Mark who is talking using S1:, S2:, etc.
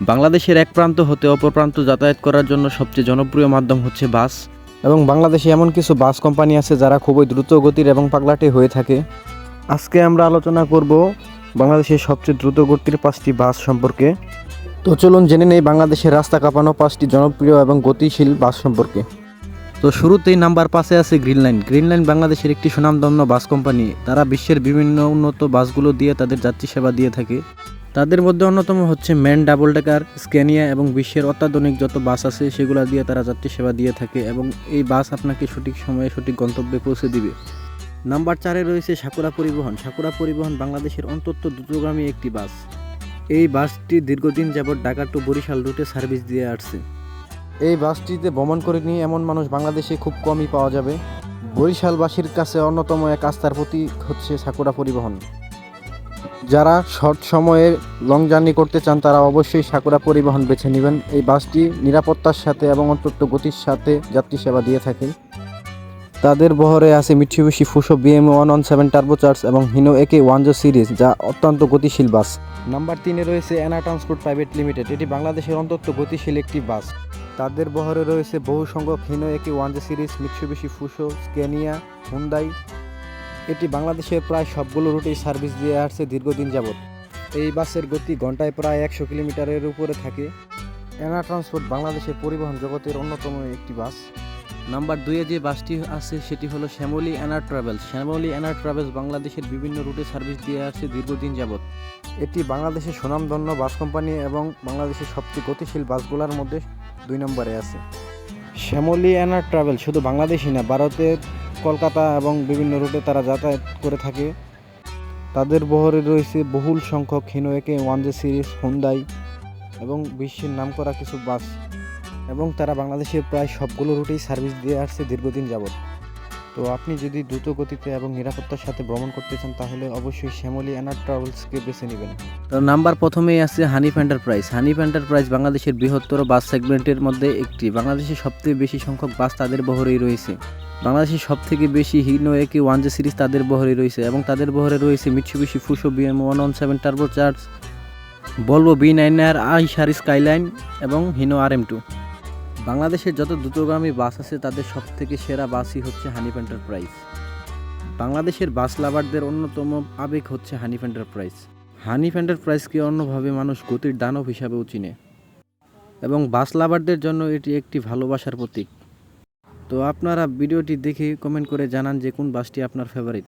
S1: বাংলাদেশের এক প্রান্ত হতে অপর প্রান্ত যাতায়াত করার জন্য সবচেয়ে জনপ্রিয় মাধ্যম হচ্ছে বাস। এবং বাংলাদেশে এমন কিছু বাস কোম্পানি আছে যারা খুবই দ্রুত গতির এবং পাগলাটে হয়ে থাকে। আজকে আমরা আলোচনা করব বাংলাদেশের সবচেয়ে দ্রুত গতির পাঁচটি বাস সম্পর্কে। তো চলুন জেনে নেই বাংলাদেশের রাস্তা কাঁপানো পাঁচটি জনপ্রিয় এবং গতিশীল বাস সম্পর্কে। তো শুরুতেই নাম্বার পাশে আছে গ্রিন লাইন গ্রিন লাইন বাংলাদেশের একটি সুনামধন্য বাস কোম্পানি। তারা বিশ্বের বিভিন্ন উন্নত বাসগুলো দিয়ে তাদের যাত্রী সেবা দিয়ে থাকে। তাদের মধ্যে অন্যতম হচ্ছে ম্যান ডাবল ডেকার, স্ক্যানিয়া এবং বিশ্বের অত্যাধুনিক যত বাস আছে, সেগুলো দিয়ে তারা যাত্রী সেবা দিয়ে থাকে এবং এই বাস আপনাকে সঠিক সময়ে সঠিক গন্তব্যে পৌঁছে দিবে। নাম্বার চারে রয়েছে সাকুরা পরিবহন। সাকুরা পরিবহন বাংলাদেশের অন্তত দ্রুতগামী একটি বাস। এই বাসটি দীর্ঘদিন যাবৎ ঢাকা টু বরিশাল রুটে সার্ভিস দিয়ে আসছে। এই বাসটিতে ভ্রমণ করে নিয়ে এমন মানুষ বাংলাদেশে খুব কমই পাওয়া যাবে। বরিশালবাসীর কাছে অন্যতম এক আস্থার প্রতীক হচ্ছে সাকুরা পরিবহন। যারা শর্ট সময়ে লং জার্নি করতে চান, তারা অবশ্যই সাকুরা পরিবহন বেছে নেবেন। এই বাসটি নিরাপত্তার সাথে এবং অন্তত গতির সাথে যাত্রী সেবা দিয়ে থাকে তাদের বহরে আছে Mitsubishi Fuso BM one one seven turbo charge এবং হিনো একে ওয়ানজো সিরিজ যা অত্যন্ত গতিশীল বাস। নাম্বার তিনে রয়েছে এনা ট্রান্সপোর্ট প্রাইভেট লিমিটেড এটি বাংলাদেশের অন্তত গতিশীল একটি বাস। তাদের বহরে রয়েছে বহু সংখ্যক Hino AK one J series Mitsubishi Fuso Scania Hyundai এটি বাংলাদেশের প্রায় সবগুলো রুটেই সার্ভিস দিয়ে আসছে দীর্ঘদিন যাবৎ। এই বাসের গতি ঘন্টায় প্রায় একশো কিলোমিটারের উপরে থাকে। এনা ট্রান্সপোর্ট বাংলাদেশের পরিবহন জগতের অন্যতম একটি বাস। নাম্বার দুইয়ে যে বাসটি আছে, সেটি হলো Shyamoli NR travels. Shyamoli NR travels বাংলাদেশের বিভিন্ন রুটে সার্ভিস দিয়ে আসছে দীর্ঘদিন যাবৎ। এটি বাংলাদেশের সুনামধন্য বাস কোম্পানি এবং বাংলাদেশের সবচেয়ে গতিশীল বাসগুলোর মধ্যে দুই নম্বরে আছে। শ্যামলী অ্যানার ট্রাভেল শুধু বাংলাদেশই না, ভারতের কলকাতা এবং বিভিন্ন রুটে তারা যাতায়াত করে থাকে। তাদের বহরে রয়েছে বহুল সংখ্যক Hino AK one J series Hyundai এবং বিশ্বের নাম করা কিছু বাস। এবং তারা বাংলাদেশের প্রায় সবগুলো রুটেই সার্ভিস দিয়ে আসছে দীর্ঘদিন যাবৎ। তো আপনি যদি দ্রুত গতিতে এবং নিরাপত্তার সাথে ভ্রমণ করতে চান, তাহলে অবশ্যই শ্যামলী অ্যানার ট্রাভেলসকে বেছে নেবেন। তো নাম্বার প্রথমেই আছে হানিফ এন্টারপ্রাইজ। হানিফ এন্টারপ্রাইজ বাংলাদেশের বৃহত্তর বাস সেগমেন্টের মধ্যে একটি। বাংলাদেশের সবথেকে বেশি সংখ্যক বাস তাদের বহরেই রয়েছে। বাংলাদেশের সব থেকে বেশি Hino AK one J series তাদের বহরে রয়েছে এবং তাদের বহরে রয়েছে Mitsubishi, Fuso BM one one seven turbo charge বলব বি নাইন আর আই সার স্কাইলাইন এবং হিনো আর এম টু। বাংলাদেশের যত দ্রুতগামী বাস আছে, তাদের সব থেকে সেরা বাসই হচ্ছে হানিফ এন্টারপ্রাইজ। বাংলাদেশের বাস লাভারদের অন্যতম আবেগ হচ্ছে হানিফ এন্টারপ্রাইজ। হানিফ এন্টারপ্রাইজকে অন্যভাবে মানুষ গতির দানব হিসাবেও চিনে। এবং বাস লাভারদের জন্য এটি একটি ভালোবাসার প্রতীক। তো আপনারা ভিডিওটি দেখে কমেন্ট করে জানান যে কোন বাসটি আপনার ফেভারিট